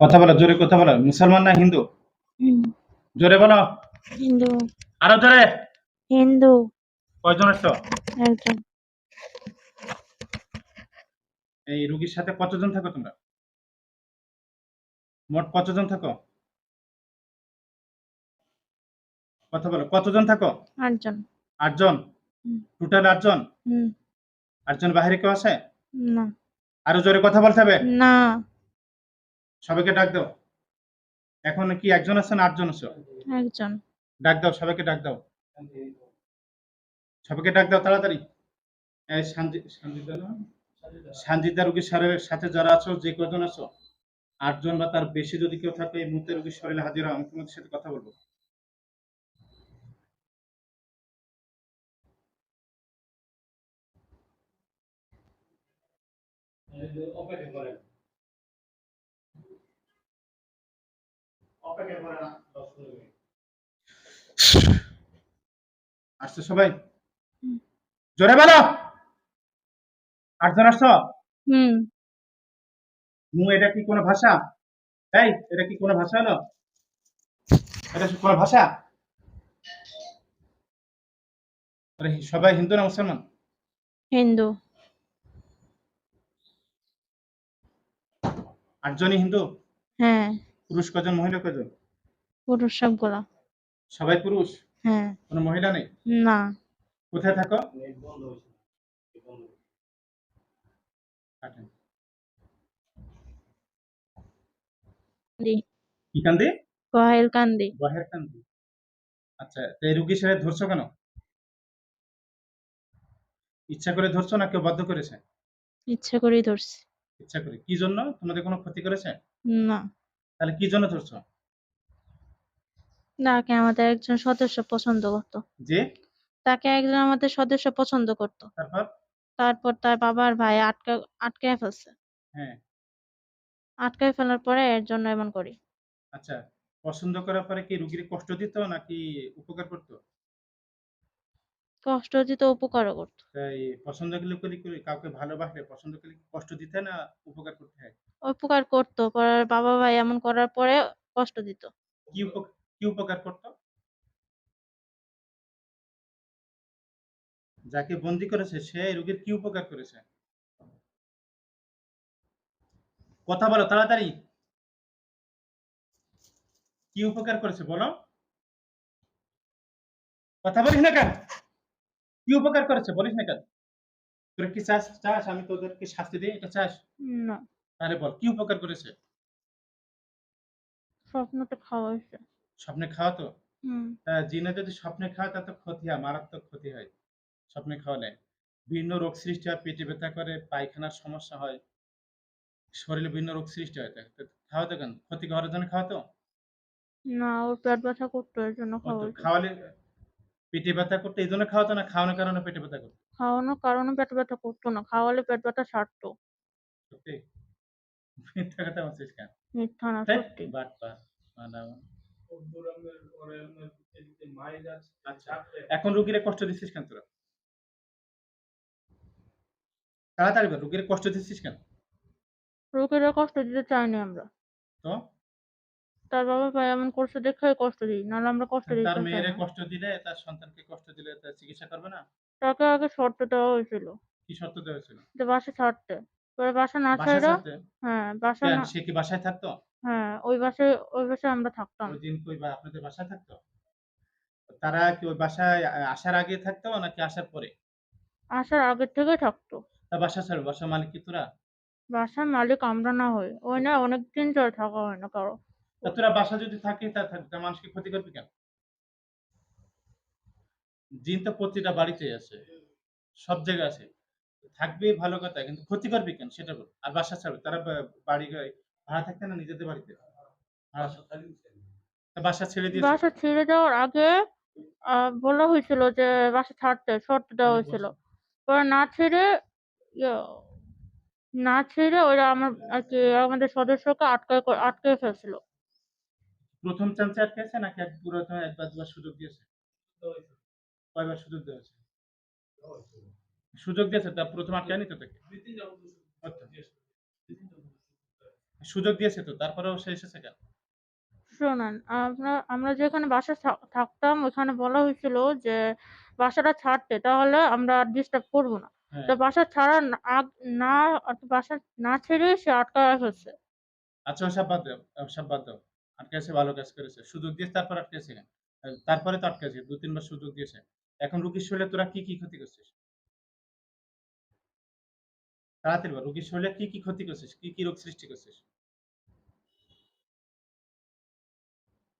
কথা বলো জোরে কথা বলো। মুসলমান না হিন্দু? জোরে বলো। হিন্দু। আরও জোরে। হিন্দু। কয়জন আসছো একজন। এই রুগীর সাথে কতজন থাকো তোমরা? মোট কতজন থাকো? কথা বলো কতজন থাকো? আটজন। আটজন। টোটাল আটজন? আটজন বাইরে কেউ আছে? না। আরও জোরে কথা বলতে হবে? না। সবাইকে ডাক দাও। এখন কি একজন আছে না আটজন আছো? একজন। ডাক দাও সবাইকে ডাক দাও। সবাইকে ডাক দাও তাড়াতাড়ি। এই সানজি- সানজিদা রোগীর শরীরের সাথে যারা আছো যে কজন আছো? আটজন বা তার বেশি যদি কেউ থাকে এই মুহূর্তে রোগীর শরীরে হাজির হও আমি তোমাদের সাথে কথা বলব। অপেক্ষা করেন। আসছো সবাই? জোরে বলো। আটজন আসছো? হুম। মু এটা কি কোনো ভাষা? তাই এটা কি কোনো ভাষা হলো? এটা কোনো ভাষা? আরে সবাই হিন্দু না মুসলমান? হিন্দু। আটজনই হিন্দু? হ্যাঁ। পুরুষ কজন মহিলা কজন পুরুষ সবগুলা। সবাই পুরুষ? হ্যাঁ। কোনো মহিলা নেই? না। কোথায় থাকো? কি কান্দি? কহেল কান্দি। বাহের কান্দি। আচ্ছা এই রুগী সাহেব ধরছো কেন? ইচ্ছা করে ধরছো না কেউ বাধ্য করেছে? ইচ্ছে করেই ধরছি। ইচ্ছা করে। কি জন্য? তোমাদের কোনো ক্ষতি করেছে? না। তাহলে কি জন্য ধরছো? তাকে আমাদের একজন সদস্য পছন্দ করতো। যে? তাকে একজন আমাদের সদস্য পছন্দ করতো। তারপর? তারপর তার বাবার ভাই আটকা আটকায় ফেলছে। হ্যাঁ। আটকায় ফেলার পরে এর জন্য এমন করি। আচ্ছা পছন্দ করার পরে কি রুগীর কষ্ট দিত নাকি উপকার করতো? কষ্ট দিত উপকারও করতো। তাই পছন্দ করলে করি করি কাউকে ভালোবাসলে পছন্দ করলে কি কষ্ট দিতে না উপকার করতে হয়? উপকার করতো। পরে বাবা ভাই এমন করার পরে কষ্ট দিত। কি উপকার কি উপকার করতো? যাকে বন্দি করেছে সে রোগীর কি উপকার করেছে? কথা বলো তাড়াতাড়ি। কি উপকার করেছে বলো। কথা বলিস না কেন? কি উপকার করেছে বলিস না কেন? তোরা কি চাস চাস? আমি তোদেরকে শাস্তি দিই এটা চাস? না। তাহলে বল কি উপকার করেছে? স্বপ্নটা খাওয়া হয়েছে। স্বপ্নে খাওয়া তো? তা জিনে যদি স্বপ্নে খাওয়া তাতে ক্ষতি হয় মারাত্মক ক্ষতি হয় স্বপ্নে খাওয়ালে বিভিন্ন রোগ সৃষ্টি হয় পেটে ব্যথা করে পায়খানার সমস্যা হয় শরীরে বিভিন্ন রোগ সৃষ্টি হয় তা- তা খাওয়াতো কেন? ক্ষতি করার জন্য খাওয়াতো না ওর পেট ব্যথা করতো এর জন্য ও খাওয়া তো খাওয়ালে পেটে ব্যথা করতো এই জন্য খাওয়াতো না? খাওয়ানোর কারণে পেটে ব্যথা করতো? খাওয়ানোর কারণে পেট ব্যথা করতো না খাওয়ালে পেট ব্যথা সারতো। সত্যি? মিথ্যা কথা বলছিস কেন? মিথ্যা না সত্যি। এখন রুগীরে কষ্ট দিচ্ছিস কেন তোরা? তাড়াতাড়ি রুগীরে কষ্ট দিচ্ছিস কেন? রোগীরা কষ্ট দিতে চাইনি আমরা। তো? তার বাবা ভাই এমন করছে দেখে কষ্ট দিই নাহলে আমরা কষ্ট দিতে তার মেয়েরে কষ্ট দিলে তার সন্তানকে কষ্ট দিলে তার চিকিৎসা করবে না? তাকে আগে শর্ত দেওয়া হয়েছিল। কি শর্ত দেওয়া হয়েছিল? যে বাসা ছাড়তে। বাসা না ছাড়া হ্যাঁ বাসা না সে কি বাসায় থাকতো? হ্যাঁ ওই বাসায় ওই বাসায় আমরা থাকতাম। ওই দিন কই আপনাদের বাসায় থাকতো? তারা কি ওই বাসায় আসার আগে থাকতো নাকি আসার পরে? আসার আগের থেকে থাকতো। তা বাসা ছাড়ো বাসার মালিক কি তোরা? বাসার মালিক আমরা না হই ওই না অনেক দিন ধরে থাকা হয় না কারও। তা তোরা বাসা যদি থাকে তা থাক- মানুষকে ক্ষতি করবি কেন? জিন তো প্রতিটা বাড়িতে আছে। সব জায়গায় আছে। থাকবে ভালো কথা কিন্তু ক্ষতি করবি কেন সেটা বল আর বাসা ছাড়বে তারা বাড়ি ভাড়া থাকতে না নিজেদের বাড়িতে? বাসা ছেড়ে দিয়ে বাসা ছেড়ে যাওয়ার আগে আহ, বলা হয়েছিল যে বাসা ছাড়তে শর্ত দেওয়া হয়েছিল। পরে না ছেড়ে ইয়ে, না ছেড়ে ওরা আমার আর কি আমাদের সদস্যকে আটকায় আটকে ফেলছিল। প্রথম চান্সে আটকেছে নাকি এক পুরো একবার দুবার সুযোগ দিয়েছে? কয়বার সুযোগ দেওয়া হয়েছে। সুযোগ দিয়েছে তা প্রথম আটকায়নি তো তাকে আচ্ছা। সুযোগ দিয়েছে তো তারপরেও সে এসেছে কেন? শোনেন, আমরা আমরা যেখানে বাসায় থা থাকতাম ওইখানে বলা হয়েছিল যে বাসাটা ছাড়তে তাহলে আমরা ডিস্টার্ব করব না। হ্যাঁ। তো বাসা ছাড়ার না না বাসা না ছেড়েই সে আটকায়া ফেলছে। আচ্ছা ওসব বাদ দাও, ওসব বাদ দাও। আটকেছে ভালো কাজ করেছে। সুযোগ দিয়েছে তারপর আটকেছে? তারপরে তো আটকেছে ২-৩ বার সুযোগ দিয়েছে। এখন রুগীর শরীরে তোরা কি, কি ক্ষতি করছিস? তাড়াতাড়ি বল। রুগীর শরীরে কি, কি ক্ষতি করছিস? কি, কি রোগ সৃষ্টি করছিস?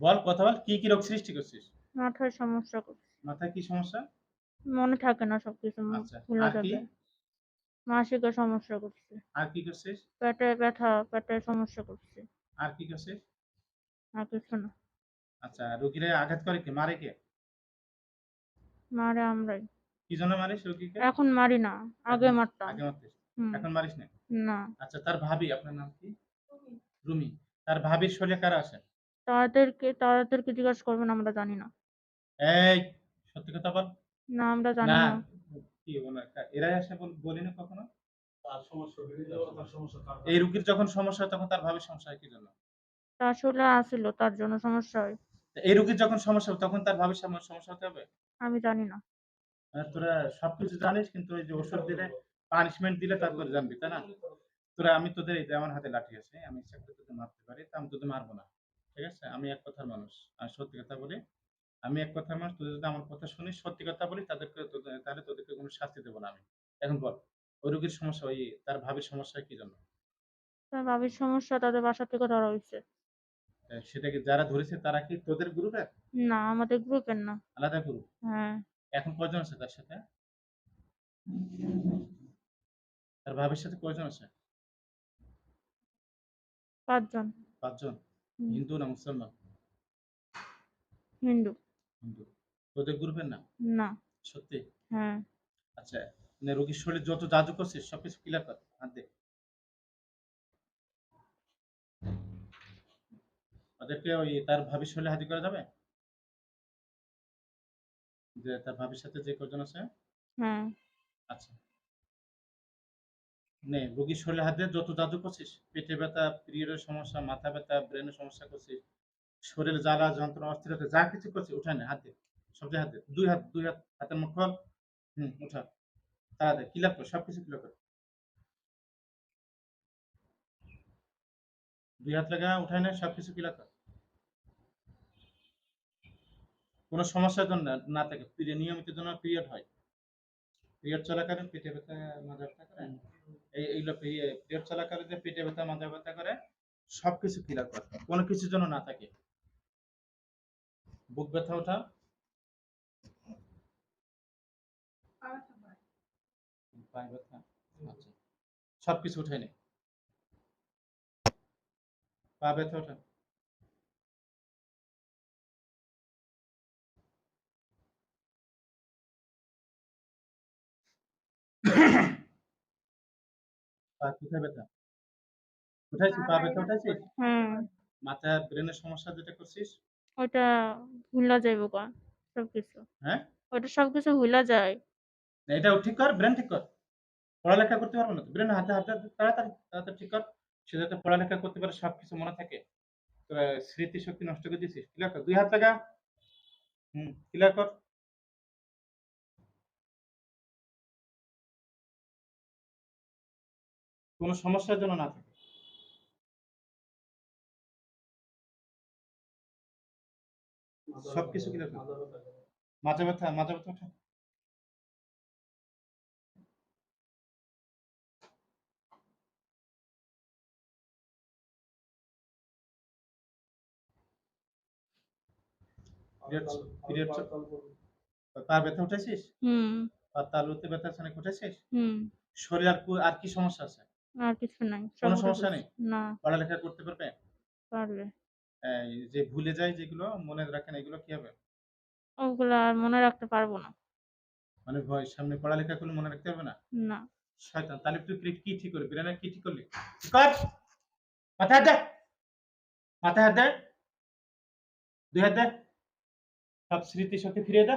বল কথা বল। কি, কি রোগ সৃষ্টি করছিস? মাথায় সমস্যা। মাথায় কি সমস্যা? মনে থাকে না সবকিছু মুখ আচ্ছা। ভুলে আর কি? যাবে। মাসিকের সমস্যা করছে। আর কি করছিস? পেটে ব্যথা, পেটে সমস্যা করছে। আর কি করছিস? আর কিছু না। আচ্ছা রুগীরে আঘাত করে কে? মারে কে? মারে আমরাই। কি জন্য মারিস রুগীকে? এখন মারি না। আগে মারতাম। আগে মারতিস। এখন মারিস না? না। আচ্ছা তার ভাবি আপনার নাম কি? রুমি। তার ভাবির শরীরে কারা আছে? তাদেরকে তাদেরকে জিজ্ঞাসা করবেন আমরা জানি না। এই সত্যি কথা বল। না আমরা জানি না। না। কি ওনার এরাই আসে বল বলিনি কখনো? তার সমস্যা বেড়ে যাওয়া তার সমস্যা তার এই রুগীর যখন সমস্যা হয় তখন তার ভাবির সমস্যা হয় কি জন্য? তার শরীরে তার জন্য সমস্যা হয়। এই রুগীর যখন সমস্যা হবে তখন তার ভাবির সমস্যা হতে হবে? আমি জানি না। মানে তোরা সবকিছু জানিস কিন্তু ওই যে ওষুধ দিলে পানিশমেন্ট দিলে তারপরে জানবি, তাই না? তোরা আমি তোদের এই আমার হাতে লাঠি আছে। আমি ইচ্ছা তোদের মারতে পারি। তা আমি তোদের মারবো না। ঠিক আছে? আমি এক কথার মানুষ। আমি সত্যি কথা বলি। আমি এক কথার মানুষ। তোদের যদি আমার কথা শুনিস, সত্যি কথা বলি তাদেরকে তাহলে তোদেরকে কোনো শাস্তি দেবো না আমি। এখন বল, ওই রুগীর সমস্যা ওই তার ভাবির সমস্যা কি জন্য? তার ভাবির সমস্যা তাদের বাসা থেকে ধরা হইছে। এ সেটা কি যারা ধরেছে তারা কি তোদের গ্রুপের? না আমাদের গ্রুপের না। আলাদা গ্রুপ? হ্যাঁ। এখন কয়জন আছে তার সাথে? তার ভাবির সাথে কয়জন আছে? ৫ জন। ৫ জন? হুম। হিন্দু না মুসলমান? হিন্দু। হিন্দু। তোদের গ্রুপের না? না। সত্যি? হ্যাঁ। আচ্ছা, মানে রোগীর শরীরে যত জাদু করছিস সবকিছু ক্লিয়ার কর। হাত দে। ওদেরকে ওই তার ভাবির শরীরে হাজির করা যাবে? যে তার ভাবির সাথে যে কজন আছে? হ্যাঁ। আচ্ছা। নে রোগীর শরীরে হাত দিয়ে যত জাদু করছিস, পেটে ব্যথা, পিরিয়ডের সমস্যা, মাথা ব্যথা, ব্রেনের সমস্যা করছিস, শরীরে জ্বালা, যন্ত্রণা, অস্থিরতা যা কিছু করছিস উঠায় নে হাত দে। সব জায়গায় হাত দে। ২ হাত ২ হাত হাতের মুঠ খোল। উঠা। তাড়াতাড়ি। সবকিছু। ২ হাত লাগা সবকিছু। কোন সমস্যা যেন না থাকে। নিয়মিত যেন পিরিয়ড হয়। পিরিয়ড চলাকালীন পেটে ব্যথা, মাজা ব্যথা করে? এই এইগুলো পিরিয় পিরিয়ড চলাকালীন যে পেটে ব্যথা, মাজা ব্যথা করে সবকিছু ক্লিয়ার কর। কোন কিছু যেন না থাকে। বুক ব্যথা ওঠা? পায়ে ব্যথা? আচ্ছা। সবকিছু উঠায় নে। পা ব্যথা ওঠা? পা কোথায় ব্যথা? উঠাইছিস? পা ব্যথা উঠাইছিস? হ্যাঁ। মাথা ব্রেনের সমস্যা যেটা করছিস? ওইটা ভুইলা যাইবো গা সবকিছু। হ্যাঁ? ওইটা সবকিছু ভুইলা যায়। না এটাও ঠিক কর, ব্রেন ঠিক কর। পড়ালেখা করতে পারবে না ব্রেন হাতে হাতে তাড়াতাড়ি তাড়াতাড়ি ঠিক কর। সে যাতে পড়ালেখা করতে পারে সবকিছু মনে থাকে। তোরা স্মৃতিশক্তি নষ্ট করে দিছিস। ক্লিয়ার কর। ২ হাত লাগা। হুম, ক্লিয়ার কর। কোন সমস্যার জন্য না থাকে। সবকিছু ক্লিয়ার। মাথা ব্যথা। মাজা ব্যথা, ওঠা? পা ব্যথা উঠাইছিস? হুম। পা তালুতে ব্যথা? হুম। শরীরে আর আর কি সমস্যা আছে? আর কিছু নাই। কোন সমস্যা নেই? না, পড়ালেখা করতে পারবে? পারবে। এই যে ভুলে যায় যেগুলো মনে রাখেন এগুলো কি হবে? ওগুলো আর মনে রাখতে পারব না। মানে ভয় সামনে পড়ালেখা করলে মনে রাখতে পারবে না? না। শয়তান তাহলে তুই কি কি ঠিক করবি? ব্রেনের কি ঠিক করলি? কর। মাথায় হাত দে। মাথায় হাত দে। ২ হাত দে। সব স্মৃতি শক্তি ফিরিয়ে দে।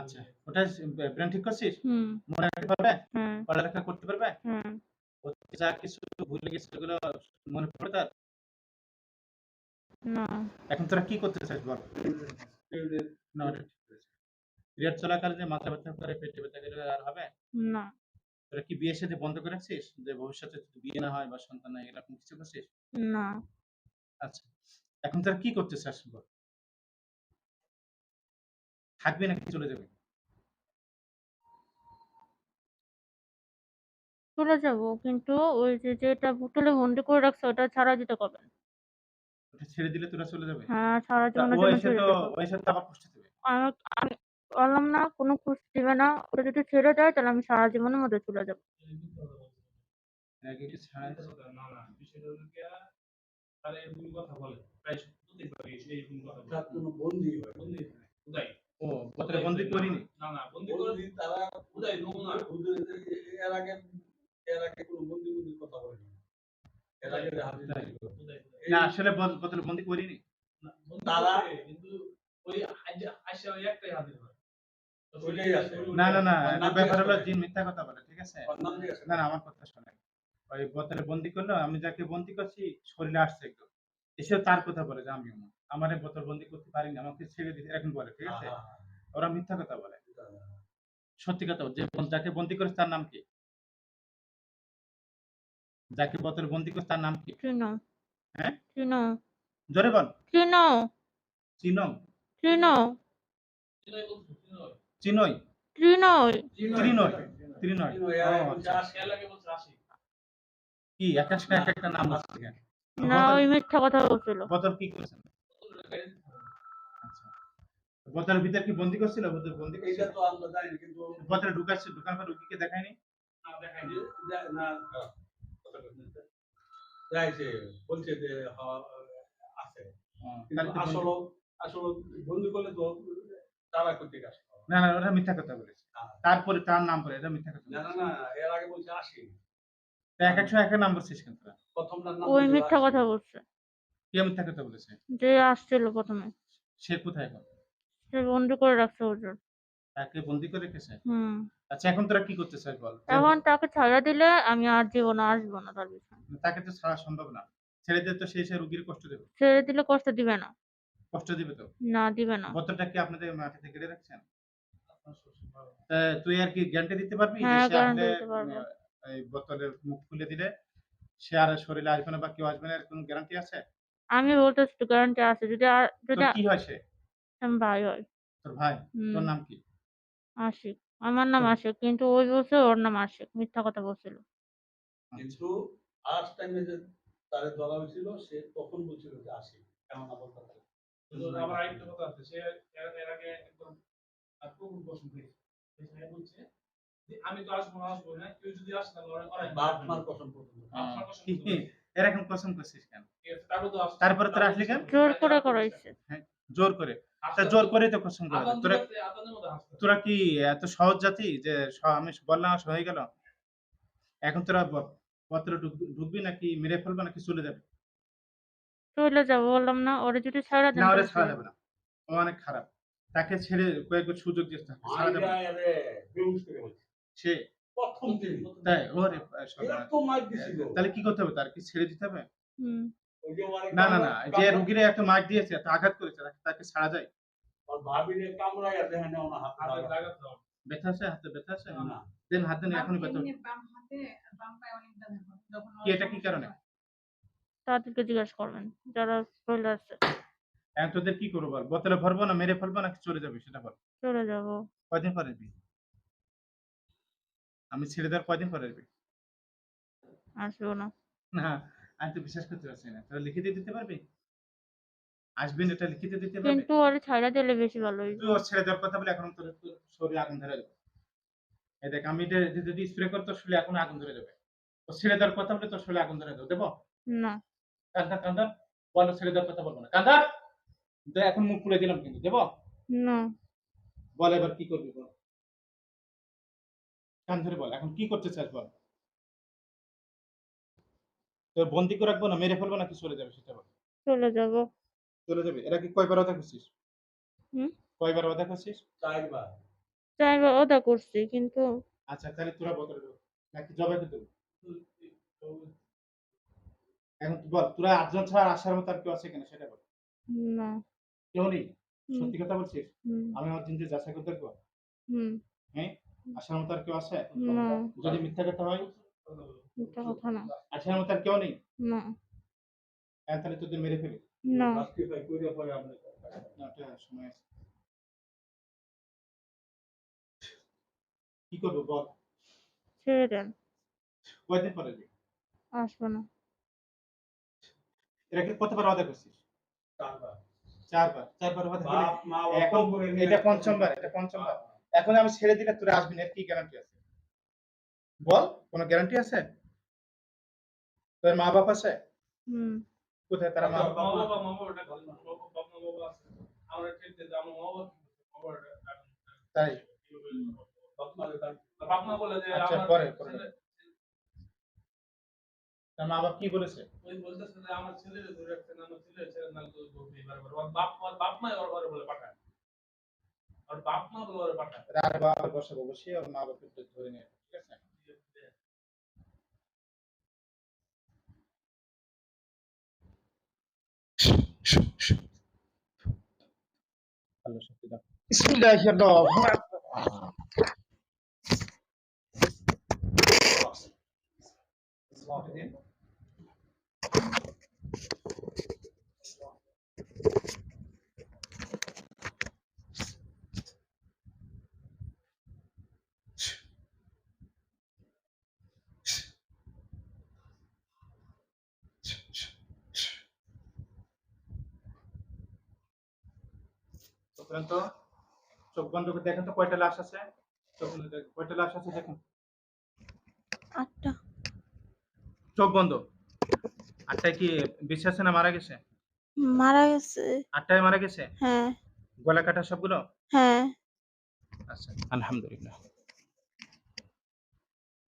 আচ্ছা ওটা ব্রেন ঠিক করছিস? হুম। মনে রাখতে পারবে? হ্যাঁ। পড়ালেখা করতে পারবে? হ্যাঁ। ও যা কিছু ভুলে গেছে ওগুলো মনে পড়ে তার? না। এখন তোরা কি করতে চাস বল? না ওটা পিরিয়ড চলাকালে যে মাথা ব্যথা করে পেটে ব্যথা করে আর হবে? না। তোরা কি বিয়ের সাথে বন্ধ করে রাখছিস? যে ভবিষ্যতে যদি বিয়ে না হয় বা সন্তান না এরকম কিছু করছিস? না। আচ্ছা এখন তোরা কি করতে চাস বল? থাকবে নাকি চলে যাবে? চলে যাব কিন্তু ওই যে যেটা বোতলে বন্দি করে রাখছে ওটা ছাড়া দিতে কবে ওটা ছেড়ে দিলে তোরা চলে যাবে? হ্যাঁ সারা তা জীবনের ও এসে তো দেবো ও এসে তো আবার কষ্ট দেবে। আমি বললাম না কোনো খুশ দিবে না ওটা যদি ছেড়ে দেয় তাহলে আমি সারা জীবনের মধ্যে চলে যাব। এই মিথ্যা কথা বলছে। নাকি কি ছাড়া মিথ্যা কথা, না না বিষয়টা হলো এরকম কথা বলে। প্রায় প্রত্যেকবার এই- কথা বলে। কোনো বন্দি হয় বন্দি উদয় ও বন্দি করিনি। না না বন্দি করে তারা উদয় নমুনা। এর আগে এর আগে কোনো বন্দি বন্দির কথা বলেনি। এর আগে হাদিস তাই। ছিল। উদয় এই না আসলে বোত- বন্দি করিনি। তারা- কিন্তু ওই আইসা- আইসা ওই একটাই হাজির হয়। তো ওইটাই আছে। না না না ওর একটা নাম ব্যাপার হলো জিন মিথ্যা কথা বলে ঠিক আছে? না না আমার কথা শোনে ওই বোতলে বন্দি করল আমি যাকে বন্দি করছি শরীরে আসছে একটু। এসেও তার কথা বলে যে আমি আমার এই বোতল বন্দি করতে পারিনি আমাকে ছেড়ে দিতে এরকম বলে ঠিক আছে? ওরা মিথ্যা কথা বলে। সত্যি কথা যে যাকে বন্দি করেছে তার নাম কি? যাকে বোতলে বন্দি করেছে তার নাম কি? চিনো হ্যাঁ? চিনো জোরে বল। চিনো। চিনম চিনয়। চিনই ত্রিনয় ত্রিনয় বলছে আচ্ছা। কি? এক একটা এক একটা নাম কেন? না ওই মিথ্যা কথা বলছিল। বোতল কি করেছেন। আচ্ছা। বোতলের ভিতর কি বন্দি করছিল? বোতল বন্দি এইটা তো আমরা জানি কিন্তু বোতলে ঢুকাচ্ছে ঢুকানোর পর রুগীকে দেখায়নি? না, দেখায়নি। না হ্যাঁ, যাইছে বলছে যে হ্যাঁ, আছে তো বন্দি- আসলে আসলে বন্দি করলে তো তারা করতে না না ওটা মিথ্যা কথা বলেছে। হ্যাঁ। তারপরে তার নাম বলে এটা মিথ্যা কথা না না না এর আগে বলছে আসি তা এক একশো এক এক নাম বলছিস কেন তোরা? প্রথমটার নাম ওই মিথ্যা কথা বলছে। কে মিথ্যা কথা বলেছে? যে আসছিল প্রথমে। সে কোথায় এখন? সে বন্দি করে রাখছে হুজুর। তাকে বন্দি করে রেখেছে? হুম। আচ্ছা এখন তোরা কি করতে চাস বল এখন তাকে ছাড়া দিলে আমি আর জীবনে আসব না তার পিছনে। তাকে তো ছাড়া সম্ভব না। ছেড়ে দিলে তো সেই সে রুগীর কষ্ট দেবে। ছেড়ে দিলে কষ্ট দিবে না। কষ্ট দিবে তো? না দিবে না। বোতলটা কি আপনাদের মাটিতে কেটে রাখছেন? তুই আর কি গ্যারান্টি দিতে পারবি হ্যাঁ, সে দিতে পারব। এই বোতলের মুখ খুলে দিলে সে আর শরীরে আসবে না বা কেউ আসবে না এর কোনো গ্যারান্টি আছে? আমি বলতেছি গ্যারান্টি আছে। যদি আর যদি তোর কি হয় সে? আমি ভাই হয়। তোর ভাই? তোর নাম কি? আশিক। আমার নাম। আশিক কিন্তু ওই বলছে ওর নাম আশিক মিথ্যা কথা বলছিল। কিন্তু ফার্স্ট টাইমে যে তারে ধরা হয়েছিল সে তখন বলছিল যে আসি এমন আবার কথা আবার আরেকটা কথা আছে, সে এর- আগে একদম আর প্রভুর পছন্দ হয়েছে। সে বলছে আমি তো আসব না আসব না। কেউ যদি আসে তাহলে ওরাই বাপ কসম পর্যন্ত বাপ মার পছন্দ কি করে। এরকম কসম করছিস কেন? তারপর তোরা আসলি কেন? জোর করে করাইছে। জোর করে। তা জোর করে তো কসম করে তোরা দিতে-। তোরা কি এত সহজ জাতি যে আমি বললাম হয়ে গেল? এখন তোরা পত্র ঢুক- ঢুকবি নাকি মেরে ফেলবে নাকি চলে যাবে? চলে যাব বললাম না ওরা যদি ছাড়া না ওরা তাহলে ছাড়া যাবে না। ও অনেক খারাপ। তাকে ছেড়ে কয়েকবার সুযোগ ছাড়া যাবে না। সে প্রথম দিন তাই ওরে তাহলে কি করতে হবে? তার কি ছেড়ে দিতে হবে? না না না যে রুগীরে এত মার দিয়েছে আঘাত করেছে তাকে- ছাড়া যায়। ওর ভাবিরে কামড়াইয়া দেখেন ওনা হাত হাতে লাগা। ব্যথা আছে হাতে ব্যথা আছে? না দেন হাত দেন এখনই ব্যথা বাম হাতে বাম পায়ে অনেক ব্যথা যখন এটা কি কারণে? তাদেরকে জিজ্ঞাসা করবেন যারা এখন তোদের কি করব বল? বোতলে ভরবো না মেরে ফেলব নাকি চলে যাবে সেটা বল। চলে যাব। কয়দিন পরে আমি ছেড়ে দেওয়ার কয়দিন পরে আসবি? আসব না। না আমি তো বিশ্বাস করতে পারছি না। তোরা লিখিতে দিতে পারবি? আসবেন এটা লিখিতে দিতে পারবি? কিন্তু ওরা ছাড়া দিলে বেশি ভালো হইবে ওর ছেড়ে দেওয়ার কথা বলে এখন তোর শরীরে আগুন ধরে যাবে। এই দেখ আমি এটা এটা যদি স্প্রে করি তোর শরীরে এখন আগুন ধরে যাবে। ও ছেড়ে দেওয়ার কথা বলে তোর শরীরে আগুন ধরে দেবো দেবো? না। কান্দা কান্দা বলো ছেড়ে দেওয়ার কথা বলব না। কান্দা তো এখন মুখ খুলে দিলাম কিন্তু দেবো? না। বল এবার কি করবি বল। কান ধরে বল এখন কি করতে চাস বল? তো বন্দি করে রাখব না মেরে ফেলব নাকি চলে যাবে সেটা বল। চলে যাব। চলে যাবে? এরা কি কয়বার করছিস? হুম? কয়বার করছিস? চারবার। চাইবার ওটা করছি কিন্তু আচ্ছা তাহলে তোরা বদলে দেবো নাকি জবাই করতে এখন তুই বল তোরা আটজন ছাড়া আসার মতো আর কেউ আছে কিনা সেটা বল। না। কেউ নেই? সত্যি কথা বলছিস? আমি আমার জিনিস যাচাই করে দেখব। হুম, আসার মতো আর কেউ আছে? না। যদি মিথ্যা কথা হয়? এটা কথা না। আসার মতো আর কেউ নেই? না। হ্যাঁ তাহলে তোদের মেরে ফেলি। না। সময় আছে। কি করব বল? ছেড়ে দেন। কয়দিন পরে? আসব না। এরা কি কতবার ওয়াদা করছিস? চারবার। চারবার। চারবার এখন এটা পঞ্চমবার এটা পঞ্চমবার। এখন আমি ছেড়ে দিলে তোরা আসবি না কি গ্যারান্টি আছে? বল কোনো গ্যারান্টি আছে? তোর মা বাপ আছে কোথায় তারা মা? বাবা মা বাবা আমরা মা তাই? মা আচ্ছা, আমার। ছেলে- তার মা বাপ কি বলেছে? ওই বলতেছে যে আমার ধরে রাখছেন আমার ছেলে ছেলে নাল বাপ বাপ মা ওর ওর বলে পাঠায়। আর বাপ মা বলে পাঠায়। আর বাবা বসাবো বসিয়ে ওর মা বাপের ধরে নিয়ে ঠিক আছে? আল্লাহ তো চোখ বন্ধ করে দেখেন তো কয়টা লাশ আছে? চোখ বন্ধ কয়টা লাশ আছে দেখুন? আটটা। চোখ বন্ধ। আটটায় কি বিশ্বাস না মারা গেছে? মারা গেছে। আটটায় মারা গেছে? হ্যাঁ। গলা কাটা সবগুলো? হ্যাঁ। আচ্ছা আলহামদুলিল্লাহ।